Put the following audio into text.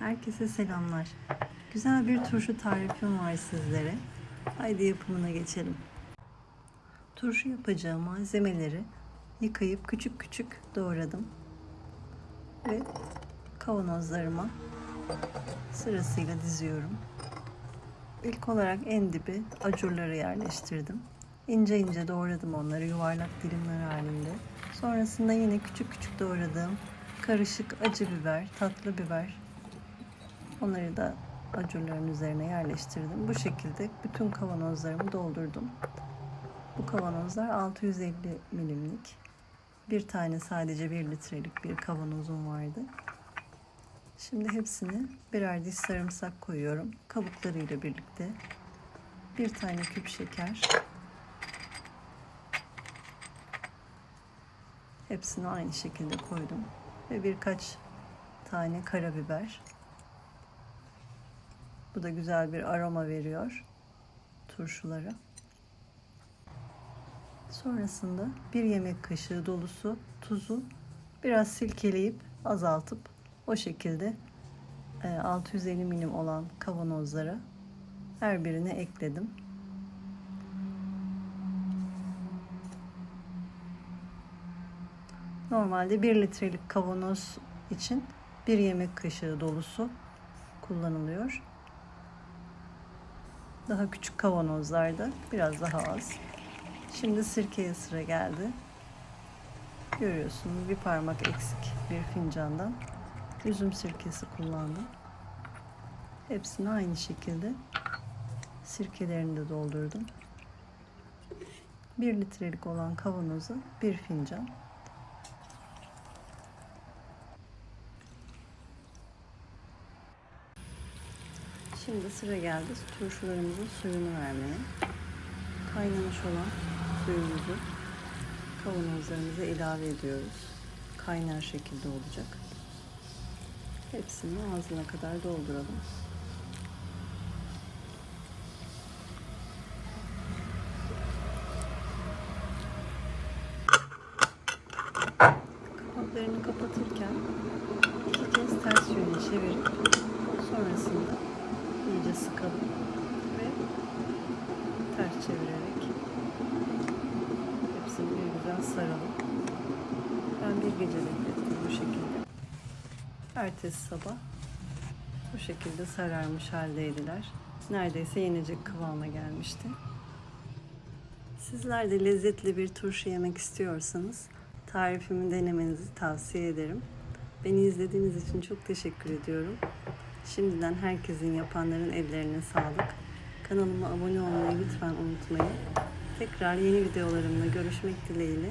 Herkese selamlar. Güzel bir turşu tarifim var sizlere. Haydi yapımına geçelim. Turşu yapacağım malzemeleri yıkayıp küçük küçük doğradım. Ve kavanozlarıma sırasıyla diziyorum. İlk olarak en dibi acurları yerleştirdim. İnce ince doğradım onları yuvarlak dilimler halinde. Sonrasında yine küçük küçük doğradığım karışık acı biber, tatlı biber. Onları da acurların üzerine yerleştirdim. Bu şekilde bütün kavanozlarımı doldurdum. Bu kavanozlar 650 milimlik. Bir tane sadece 1 litrelik bir kavanozum vardı. Şimdi hepsini birer diş sarımsak koyuyorum. Kabuklarıyla birlikte. Bir tane küp şeker. Hepsini aynı şekilde koydum. Ve birkaç tane karabiber. Bu da güzel bir aroma veriyor turşulara. Sonrasında bir yemek kaşığı dolusu tuzu biraz silkeleyip azaltıp o şekilde 650 milim olan kavanozlara her birine ekledim. Normalde 1 litrelik kavanoz için bir yemek kaşığı dolusu kullanılıyor. Daha küçük kavanozlarda biraz daha az. Şimdi sirkeye sıra geldi. Görüyorsunuz bir parmak eksik bir fincandan üzüm sirkesi kullandım. Hepsini aynı şekilde sirkelerini de doldurdum. 1 litrelik olan kavanoza bir fincan. Şimdi sıra geldi turşularımızın suyunu vermeye. Kaynamış olan suyumuzu kavanozlarımıza ilave ediyoruz. Kaynar şekilde olacak. Hepsini ağzına kadar dolduralım. Kapaklarını kapatırken iki kez ters yöne çevirip sonrasında iyice sıkalım ve ters çevirerek hepsini bir güzel saralım. Ben bir gece beklettim bu şekilde. Ertesi sabah bu şekilde sararmış haldeydiler. Neredeyse yenecek kıvama gelmişti. Sizler de lezzetli bir turşu yemek istiyorsanız tarifimi denemenizi tavsiye ederim. Beni izlediğiniz için çok teşekkür ediyorum. Şimdiden herkesin yapanların ellerine sağlık. Kanalıma abone olmayı lütfen unutmayın. Tekrar yeni videolarımla görüşmek dileğiyle.